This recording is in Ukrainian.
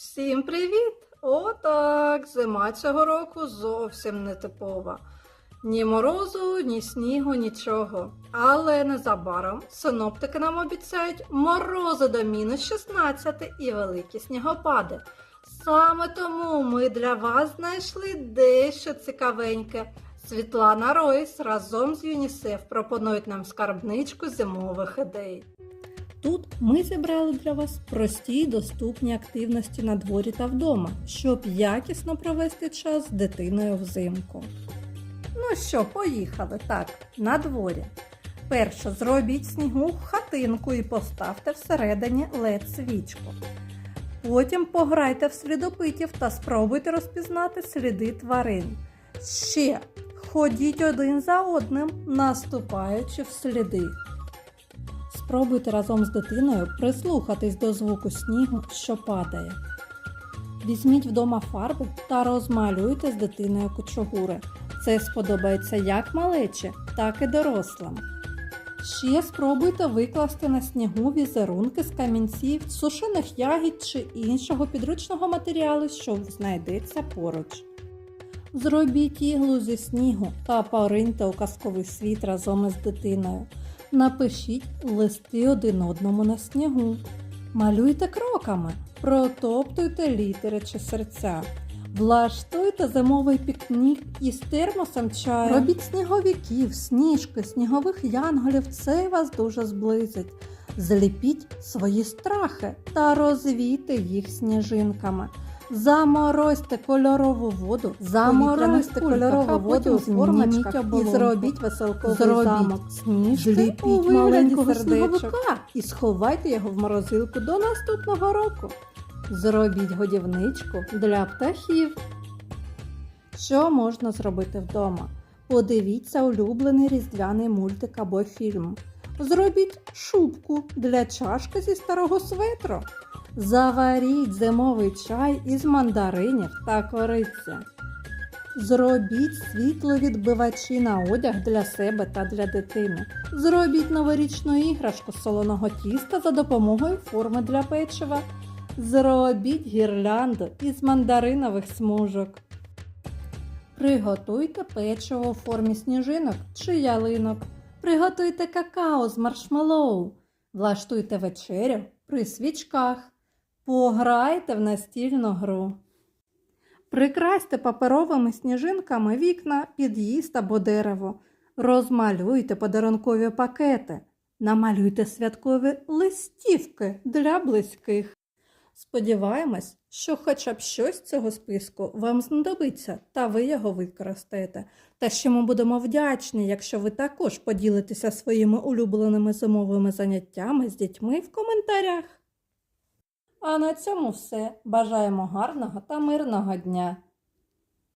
Всім привіт! Отак, зима цього року зовсім не типова. Ні морозу, ні снігу, нічого. Але незабаром синоптики нам обіцяють морози до мінус 16 і великі снігопади. Саме тому ми для вас знайшли дещо цікавеньке. Світлана Ройс разом з ЮНІСЕФ пропонують нам скарбничку зимових ідей. Тут ми зібрали для вас прості й доступні активності на дворі та вдома, щоб якісно провести час з дитиною взимку. Ну що, поїхали так, на дворі. Перше, зробіть снігу в хатинку і поставте всередині led свічку. Потім пограйте в слідопитів та спробуйте розпізнати сліди тварин. Ще ходіть один за одним, наступаючи в сліди. Спробуйте разом з дитиною прислухатись до звуку снігу, що падає. Візьміть вдома фарби та розмалюйте з дитиною кучугури. Це сподобається як малечі, так і дорослим. Ще спробуйте викласти на снігу візерунки з камінців, сушених ягід чи іншого підручного матеріалу, що знайдеться поруч. Зробіть іглу зі снігу та пориньте у казковий світ разом із дитиною. Напишіть листи один одному на снігу. Малюйте кроками, протоптуйте літери чи серця. Влаштуйте зимовий пікнік із термосом чаю. Робіть сніговиків, сніжки, снігових янголів. Це вас дуже зблизить. Зліпіть свої страхи та розвійте їх сніжинками. Заморозьте кольорову воду, заморозьте кольорову воду формочках і зробіть веселковий Зробіть замок. Зліпіть у вигляді і сховайте його в морозилку до наступного року. Зробіть годівничку для птахів. Що можна зробити вдома? Подивіться улюблений різдвяний мультик або фільм. Зробіть шубку для чашки зі старого светру. Заваріть зимовий чай із мандаринів та кориці. Зробіть світловідбивачі на одяг для себе та для дитини. Зробіть новорічну іграшку солоного тіста за допомогою форми для печива. Зробіть гірлянду із мандаринових смужок. Приготуйте печиво у формі сніжинок чи ялинок. Приготуйте какао з маршмеллоу. Влаштуйте вечерю при свічках. Пограйте в настільну гру. Прикрасьте паперовими сніжинками вікна, під'їзд або дерево. Розмалюйте подарункові пакети. Намалюйте святкові листівки для близьких. Сподіваємось, що хоча б щось з цього списку вам знадобиться, та ви його використаєте. Та ще ми будемо вдячні, якщо ви також поділитеся своїми улюбленими зимовими заняттями з дітьми в коментарях. А на цьому все. Бажаємо гарного та мирного дня!